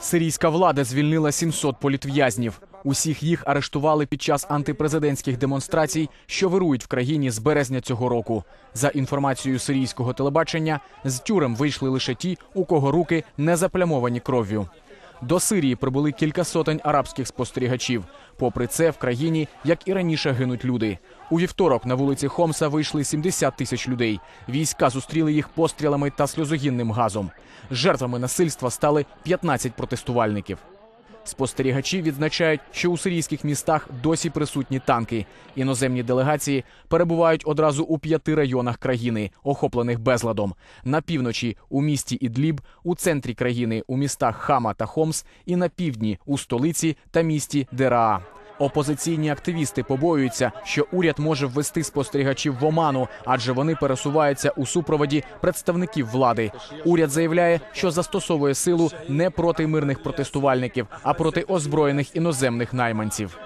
Сирійська влада звільнила 700 політв'язнів. Усіх їх арештували під час антипрезидентських демонстрацій, що вирують в країні з березня цього року. За інформацією сирійського телебачення, з тюрем вийшли лише ті, у кого руки не заплямовані кров'ю. До Сирії прибули кілька сотень арабських спостерігачів. Попри це, в країні, як і раніше, гинуть люди. У вівторок на вулиці Хомса вийшли 70 тисяч людей. Війська зустріли їх пострілами та сльозогінним газом. Жертвами насильства стали 15 протестувальників. Спостерігачі відзначають, що у сирійських містах досі присутні танки. Іноземні делегації перебувають одразу у п'яти районах країни, охоплених безладом. На півночі у місті Ідліб, у центрі країни у містах Хама та Хомс, і на півдні у столиці та місті Дераа. Опозиційні активісти побоюються, що уряд може ввести спостерігачів в оману, адже вони пересуваються у супроводі представників влади. Уряд заявляє, що застосовує силу не проти мирних протестувальників, а проти озброєних іноземних найманців.